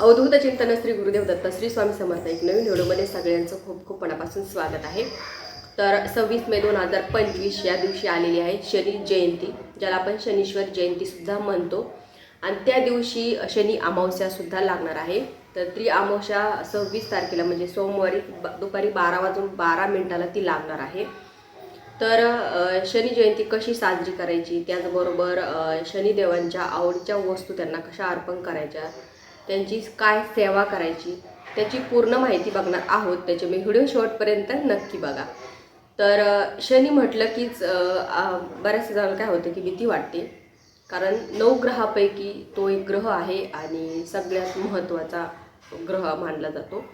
अवधूत चिंतन श्री गुरुदेव दत्त श्री स्वामी समर्थ एक नवीन व्हिडिओमध्ये सगळ्यांचं खूप खूप मनापासून स्वागत आहे. तर सव्वीस मे दोन हजार पंचवीस या दिवशी आलेली आहे शनी जयंती ज्याला आपण शनीश्वर जयंतीसुद्धा म्हणतो. आणि त्या दिवशी शनी अमावस्यासुद्धा लागणार आहे. तर ती अमावस्या सव्वीस तारखेला म्हणजे सोमवारी दुपारी बारा वाजून बारा मिनिटाला ती लागणार आहे. तर शनी जयंती कशी साजरी करायची? त्याचबरोबर शनिदेवांच्या आवडीच्या वस्तू त्यांना कशा अर्पण करायच्या? त्यांची काय सेवा करायची त्याची पूर्ण माहिती बघणार आहोत. त्याचे मी व्हिडिओ शॉर्टपर्यंत नक्की बघा. तर शनी म्हटलं कीच बऱ्याच जणांना काय होतं की भीती वाटते. कारण नऊ ग्रहापैकी तो एक ग्रह आहे आणि सगळ्यात महत्त्वाचा ग्रह मानला जातो.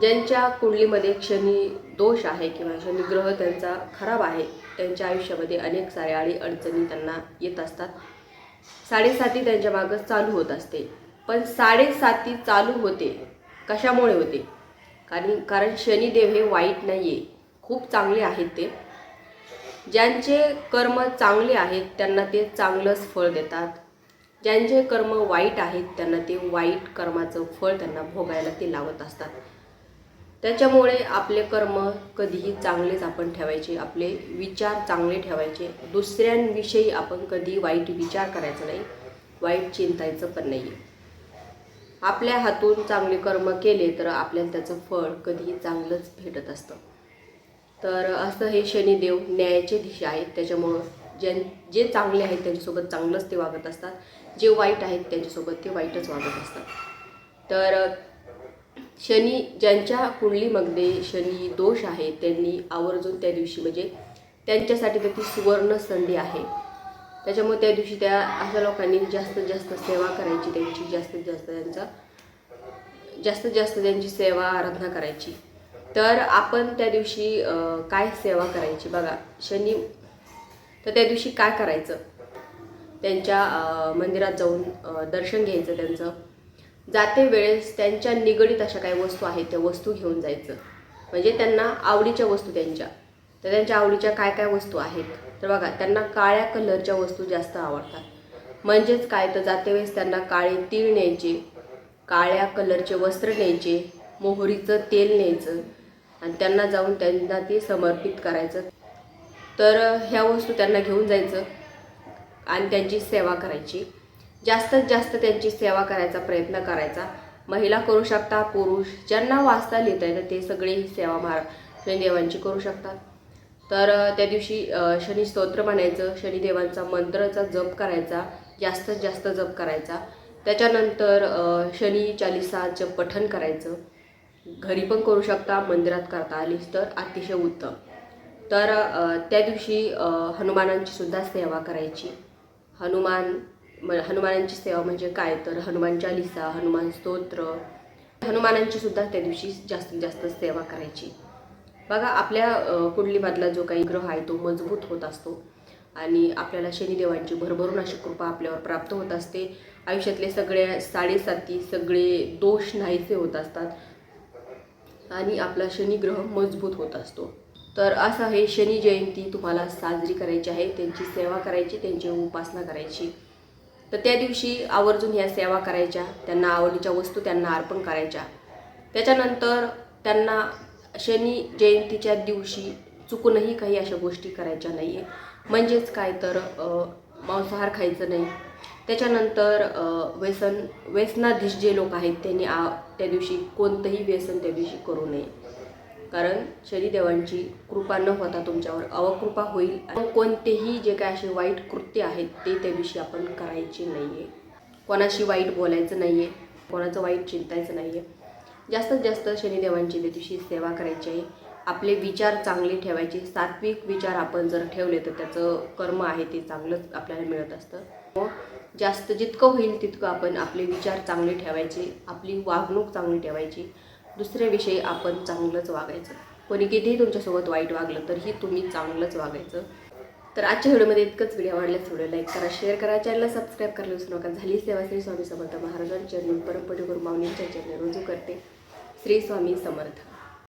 ज्यांच्या कुंडलीमध्ये शनी दोष आहे किंवा शनी ग्रह त्यांचा खराब आहे त्यांच्या आयुष्यामध्ये अनेक साऱ्या अडी अडचणी त्यांना येत असतात. साडेसाती त्यांच्या मागं चालू होत असते. पण साडेसाती चालू होते. कशामुळे होते? कारण कारण शनिदेव हे वाईट नाही आहे खूप चांगले आहेत ते. ज्यांचे कर्म चांगले आहेत त्यांना ते चांगलंच फळ देतात. ज्यांचे कर्म वाईट आहेत त्यांना ते वाईट कर्माचं फळ त्यांना भोगायला ते लावत असतात. त्याच्यामुळे आपले कर्म कधीही चांगलेच आपण ठेवायचे आपले विचार चांगले ठेवायचे. दुसऱ्यांविषयी आपण कधी वाईट विचार करायचा नाही वाईट चिंतायचं पण नाही आहे आपल्या हातून चांगले कर्म केले तर आपल्याला त्याचं फळ कधीही चांगलंच भेटत असतं. तर असं हे शनिदेव न्यायाचे दिशा आहेत. त्याच्यामुळं ज्यां जे चांगले आहेत त्यांच्यासोबत चांगलंच ते वागत असतात. जे वाईट आहेत त्यांच्यासोबत ते वाईटच वागत असतात. तर शनी ज्यांच्या कुंडलीमध्ये शनी दोष आहे त्यांनी आवर्जून त्या दिवशी म्हणजे त्यांच्यासाठी तर ती सुवर्ण संधी आहे. त्याच्यामुळे त्या दिवशी त्या अशा लोकांनी जास्तीत जास्त सेवा करायची त्यांची जास्तीत जास्त त्यांचा जास्तीत जास्त त्यांची सेवा आराधना करायची. तर आपण त्या दिवशी काय सेवा करायची? बघा शनी तर त्या दिवशी काय करायचं? त्यांच्या मंदिरात जाऊन दर्शन घ्यायचं त्यांचं. जाते वेळेस त्यांच्या निगडीत अशा काही वस्तू आहेत त्या वस्तू घेऊन जायचं. म्हणजे त्यांना आवडीच्या वस्तू त्यांच्या. तर त्यांच्या आवडीच्या काय काय वस्तू आहेत? तर बघा त्यांना काळ्या कलरच्या वस्तू जास्त आवडतात. म्हणजेच काय? तर जातेवेळेस त्यांना काळे तीळ न्यायचे काळ्या कलरचे वस्त्र न्यायचे मोहरीचं तेल न्यायचं आणि त्यांना जाऊन त्यांना ते समर्पित करायचं. तर ह्या वस्तू त्यांना घेऊन जायचं आणि त्यांची सेवा करायची. जास्तीत जास्त त्यांची सेवा करायचा प्रयत्न करायचा. महिला करू शकता पुरुष ज्यांना वाचता लिहिता येतं ते सगळे ही सेवा मार देवांची करू शकतात. तर त्या दिवशी शनी स्तोत्र म्हणायचं शनिदेवांचा मंत्राचा जप करायचा जास्तीत जास्त जप करायचा. त्याच्यानंतर शनी चालिसाचं पठण करायचं. घरी पण करू शकता मंदिरात करता आलीस तर अतिशय उत्तम. तर त्या दिवशी हनुमानांची सुद्धा सेवा करायची. हनुमान म हनुमानांची सेवा म्हणजे काय? तर हनुमान चालिसा हनुमान स्तोत्र. हनुमानांची सुद्धा त्या दिवशी जास्तीत जास्त सेवा करायची. बघा आपल्या कुंडलीमधला जो काही ग्रह आहे तो मजबूत होत असतो. आणि आपल्याला शनिदेवांची भरभरून अशी कृपा आपल्यावर प्राप्त होत असते. आयुष्यातले सगळ्या साडेसाती सगळे दोष नाहीसे होत असतात. आणि आपला शनिग्रह मजबूत होत असतो. तर असं हे शनी जयंती तुम्हाला साजरी करायची आहे. त्यांची सेवा करायची त्यांची उपासना करायची. तर त्या दिवशी आवर्जून ह्या सेवा करायच्या. त्यांना आवडीच्या वस्तू त्यांना अर्पण करायच्या. त्याच्यानंतर त्यांना शनी जयंतीच्या दिवशी चुकूनही काही अशा गोष्टी करायच्या नाही आहे म्हणजेच काय तर मांसाहार खायचं नाही. त्याच्यानंतर व्यसन व्यसनाधीश जे लोक आहेत त्यांनी आ त्या दिवशी कोणतंही व्यसन त्या दिवशी करू नये. कारण शनिदेवांची कृपा न होता तुमच्यावर अवकृपा होईल आणि कोणतेही जे काय असे वाईट कृत्य आहेत ते त्या दिवशी आपण करायचे नाही आहे कोणाशी वाईट बोलायचं नाही आहे कोणाचं वाईट चिंतायचं नाही आहे जास्तीत जास्त शनिदेवांची त्या दिवशी सेवा करायची आहे. आपले विचार चांगले ठेवायचे. सात्विक विचार आपण जर ठेवले तर त्याचं कर्म आहे ते चांगलंच आपल्याला मिळत असतं. मग जास्त जितकं होईल तितकं आपण आपले विचार चांगले ठेवायचे. आपली वागणूक चांगली ठेवायची. दुसऱ्याविषयी आपण चांगलंच वागायचं. कोणी कितीही तुमच्यासोबत वाईट वागलं तरीही तुम्ही चांगलंच वागायचं. तर आजच्या व्हिडिओमध्ये इतकंच. व्हिडिओ आवडल्यास व्हिडिओ लाईक करा शेअर करा. चॅनलला सबस्क्राईब करायला विसरू नका. झाली सेवा श्री स्वामी समर्थ महाराजांच्या चरणी परमपटी गुरु माऊलींच्या चरणी रुजू करते. श्री स्वामी समर्थ.